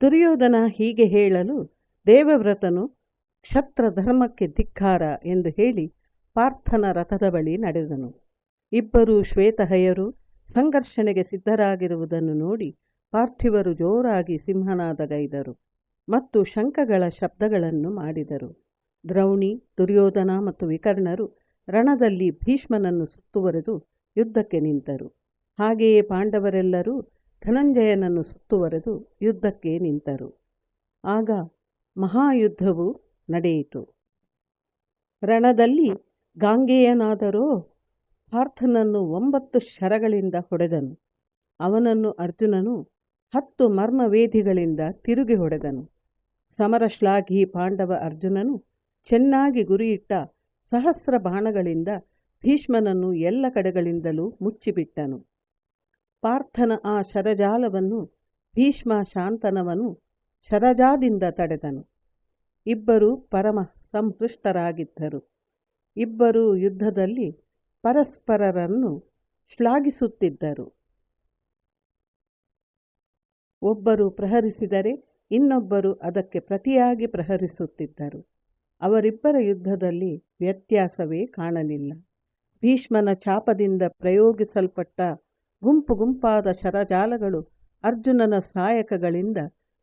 ದುರ್ಯೋಧನ ಹೀಗೆ ಹೇಳಲು ದೇವವ್ರತನು ಕ್ಷತ್ರ ಧರ್ಮಕ್ಕೆ ಧಿಕ್ಕಾರ ಎಂದು ಹೇಳಿ ಪಾರ್ಥನ ರಥದ ಬಳಿ ನಡೆದನು. ಇಬ್ಬರು ಶ್ವೇತಹಯರು ಸಂಘರ್ಷಣೆಗೆ ಸಿದ್ಧರಾಗಿರುವುದನ್ನು ನೋಡಿ ಪಾರ್ಥಿವರು ಜೋರಾಗಿ ಸಿಂಹನಾದಗೈದರು ಮತ್ತು ಶಂಖಗಳ ಶಬ್ದಗಳನ್ನು ಮಾಡಿದರು. ದ್ರೌಣಿ, ದುರ್ಯೋಧನ ಮತ್ತು ವಿಕರ್ಣರು ರಣದಲ್ಲಿ ಭೀಷ್ಮನನ್ನು ಸುತ್ತುವರೆದು ಯುದ್ಧಕ್ಕೆ ನಿಂತರು. ಹಾಗೆಯೇ ಪಾಂಡವರೆಲ್ಲರೂ ಧನಂಜಯನನ್ನು ಸುತ್ತುವರೆದು ಯುದ್ಧಕ್ಕೆ ನಿಂತರು. ಆಗ ಮಹಾಯುದ್ಧವು ನಡೆಯಿತು. ರಣದಲ್ಲಿ ಗಾಂಗೇಯನಾದರೋ ಪಾರ್ಥನನ್ನು ಒಂಬತ್ತು ಶರಗಳಿಂದ ಹೊಡೆದನು. ಅವನನ್ನು ಅರ್ಜುನನು ಹತ್ತು ಮರ್ಮವೇದಿಗಳಿಂದ ತಿರುಗಿ ಹೊಡೆದನು. ಸಮರಶ್ಲಾಘಿ ಪಾಂಡವ ಅರ್ಜುನನು ಚೆನ್ನಾಗಿ ಗುರಿಯಿಟ್ಟ ಸಹಸ್ರ ಬಾಣಗಳಿಂದ ಭೀಷ್ಮನನ್ನು ಎಲ್ಲ ಕಡೆಗಳಿಂದಲೂ ಮುಚ್ಚಿಬಿಟ್ಟನು. ಪಾರ್ಥನ ಆ ಶರಜಾಲವನ್ನು, ಭೀಷ್ಮ ಶಾಂತನವನು ಶರಜಾದಿಂದ ತಡೆದನು. ಇಬ್ಬರು ಪರಮ ಸಂಹೃಷ್ಟರಾಗಿದ್ದರು ಇಬ್ಬರು ಯುದ್ಧದಲ್ಲಿ ಪರಸ್ಪರರನ್ನು ಶ್ಲಾಘಿಸುತ್ತಿದ್ದರು. ಒಬ್ಬರು ಪ್ರಹರಿಸಿದರೆ ಇನ್ನೊಬ್ಬರು ಅದಕ್ಕೆ ಪ್ರತಿಯಾಗಿ ಪ್ರಹರಿಸುತ್ತಿದ್ದರು. ಅವರಿಬ್ಬರ ಯುದ್ಧದಲ್ಲಿ ವ್ಯತ್ಯಾಸವೇ ಕಾಣಲಿಲ್ಲ. ಭೀಷ್ಮನ ಚಾಪದಿಂದ ಪ್ರಯೋಗಿಸಲ್ಪಟ್ಟ ಗುಂಪು ಗುಂಪಾದ ಶರಜಾಲಗಳು ಅರ್ಜುನನ ಸಹಾಯಕಗಳಿಂದ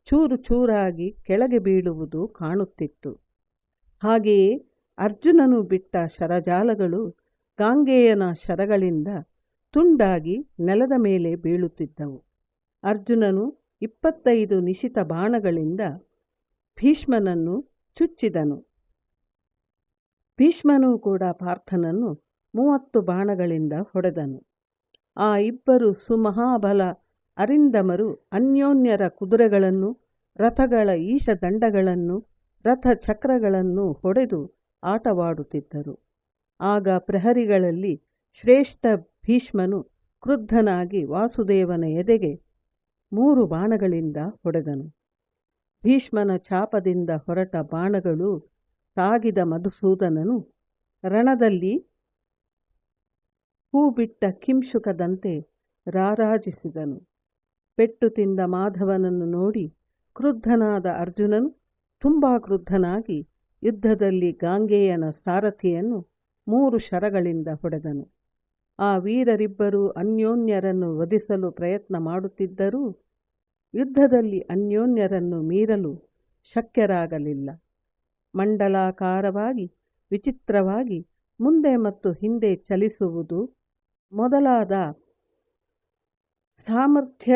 ಚೂರು ಚೂರಾಗಿ ಕೆಳಗೆ ಬೀಳುವುದು ಕಾಣುತ್ತಿತ್ತು. ಹಾಗೆಯೇ ಅರ್ಜುನನು ಬಿಟ್ಟ ಶರಜಾಲಗಳು ಗಾಂಗೆಯನ ಶರಗಳಿಂದ ತುಂಡಾಗಿ ನೆಲದ ಮೇಲೆ ಬೀಳುತ್ತಿದ್ದವು. ಅರ್ಜುನನು ಇಪ್ಪತ್ತೈದು ನಿಶಿತ ಬಾಣಗಳಿಂದ ಭೀಷ್ಮನನ್ನು ಚುಚ್ಚಿದನು. ಭೀಷ್ಮನೂ ಕೂಡ ಪಾರ್ಥನನ್ನು ಮೂವತ್ತು ಬಾಣಗಳಿಂದ ಹೊಡೆದನು. ಆ ಇಬ್ಬರು ಸುಮಹಾಬಲ ಅರಿಂದಮರು ಅನ್ಯೋನ್ಯರ ಕುದುರೆಗಳನ್ನು, ರಥಗಳ ಈಶದಂಡಗಳನ್ನು, ರಥಚಕ್ರಗಳನ್ನು ಹೊಡೆದು ಆಟವಾಡುತ್ತಿದ್ದರು. ಆಗ ಪ್ರಹರಿಗಳಲ್ಲಿ ಶ್ರೇಷ್ಠ ಭೀಷ್ಮನು ಕ್ರುದ್ಧನಾಗಿ ವಾಸುದೇವನ ಎದೆಗೆ ಮೂರು ಬಾಣಗಳಿಂದ ಹೊಡೆದನು. ಭೀಷ್ಮನ ಚಾಪದಿಂದ ಹೊರಟ ಬಾಣಗಳು ತಾಗಿದ ಮಧುಸೂದನನು ರಣದಲ್ಲಿ ಹೂ ಬಿಟ್ಟ ಕಿಂಶುಕದಂತೆ ರಾರಾಜಿಸಿದನು. ಪೆಟ್ಟು ತಿಂದ ಮಾಧವನನ್ನು ನೋಡಿ ಕ್ರುದ್ಧನಾದ ಅರ್ಜುನನು ತುಂಬ ಕ್ರುದ್ಧನಾಗಿ ಯುದ್ಧದಲ್ಲಿ ಗಾಂಗೆಯನ ಸಾರಥಿಯನ್ನು ಮೂರು ಶರಗಳಿಂದ ಹೊಡೆದನು. ಆ ವೀರರಿಬ್ಬರೂ ಅನ್ಯೋನ್ಯರನ್ನು ವಧಿಸಲು ಪ್ರಯತ್ನ ಮಾಡುತ್ತಿದ್ದರೂ ಯುದ್ಧದಲ್ಲಿ ಅನ್ಯೋನ್ಯರನ್ನು ಮೀರಲು ಶಕ್ಯರಾಗಲಿಲ್ಲ. ಮಂಡಲಾಕಾರವಾಗಿ, ವಿಚಿತ್ರವಾಗಿ ಮುಂದೆ ಮತ್ತು ಹಿಂದೆ ಚಲಿಸುವುದು ಮೊದಲಾದ ಸಾಮರ್ಥ್ಯ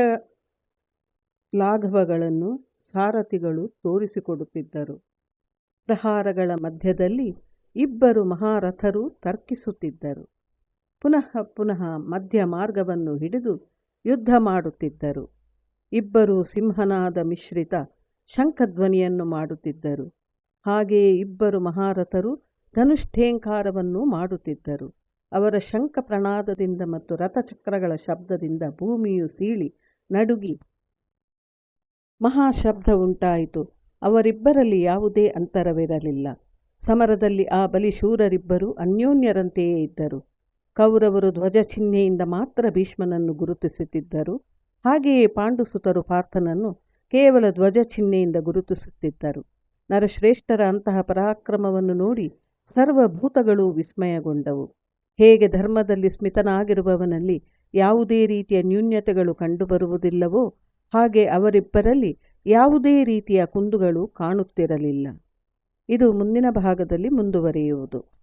ಲಾಘವಗಳನ್ನು ಸಾರಥಿಗಳು ತೋರಿಸಿಕೊಡುತ್ತಿದ್ದರು. ಪ್ರಹಾರಗಳ ಮಧ್ಯದಲ್ಲಿ ಇಬ್ಬರು ಮಹಾರಥರು ತರ್ಕಿಸುತ್ತಿದ್ದರು. ಪುನಃ ಪುನಃ ಮಧ್ಯ ಮಾರ್ಗವನ್ನು ಹಿಡಿದು ಯುದ್ಧ ಮಾಡುತ್ತಿದ್ದರು. ಇಬ್ಬರು ಸಿಂಹನಾದ ಮಿಶ್ರಿತ ಶಂಖಧ್ವನಿಯನ್ನು ಮಾಡುತ್ತಿದ್ದರು. ಹಾಗೆಯೇ ಇಬ್ಬರು ಮಹಾರಥರು ಧನುಷ್ಠೇಂಕಾರವನ್ನು ಮಾಡುತ್ತಿದ್ದರು. ಅವರ ಶಂಖ ಪ್ರಣಾದದಿಂದ ಮತ್ತು ರಥಚಕ್ರಗಳ ಶಬ್ದದಿಂದ ಭೂಮಿಯು ಸೀಳಿ, ನಡುಗಿ ಮಹಾಶಬ್ದ ಉಂಟಾಯಿತು. ಅವರಿಬ್ಬರಲ್ಲಿ ಯಾವುದೇ ಅಂತರವಿರಲಿಲ್ಲ. ಸಮರದಲ್ಲಿ ಆ ಬಲಿಶೂರರಿಬ್ಬರು ಅನ್ಯೋನ್ಯರಂತೆಯೇ ಇದ್ದರು. ಕೌರವರು ಧ್ವಜ ಚಿಹ್ನೆಯಿಂದ ಮಾತ್ರ ಭೀಷ್ಮನನ್ನು ಗುರುತಿಸುತ್ತಿದ್ದರು. ಹಾಗೆಯೇ ಪಾಂಡುಸುತರು ಪಾರ್ಥನನ್ನು ಕೇವಲ ಧ್ವಜ ಚಿಹ್ನೆಯಿಂದ ಗುರುತಿಸುತ್ತಿದ್ದರು. ನರಶ್ರೇಷ್ಠರ ಅಂತಹ ಪರಾಕ್ರಮವನ್ನು ನೋಡಿ ಸರ್ವಭೂತಗಳು ವಿಸ್ಮಯಗೊಂಡವು. ಹೇಗೆ ಧರ್ಮದಲ್ಲಿ ಸ್ಮಿತನಾಗಿರುವವನಲ್ಲಿ ಯಾವುದೇ ರೀತಿಯ ನ್ಯೂನ್ಯತೆಗಳು ಕಂಡುಬರುವುದಿಲ್ಲವೋ ಹಾಗೆ ಅವರಿಬ್ಬರಲ್ಲಿ ಯಾವುದೇ ರೀತಿಯ ಕುಂದುಗಳು ಕಾಣುತ್ತಿರಲಿಲ್ಲ. ಇದು ಮುಂದಿನ ಭಾಗದಲ್ಲಿ ಮುಂದುವರಿಯುವುದು.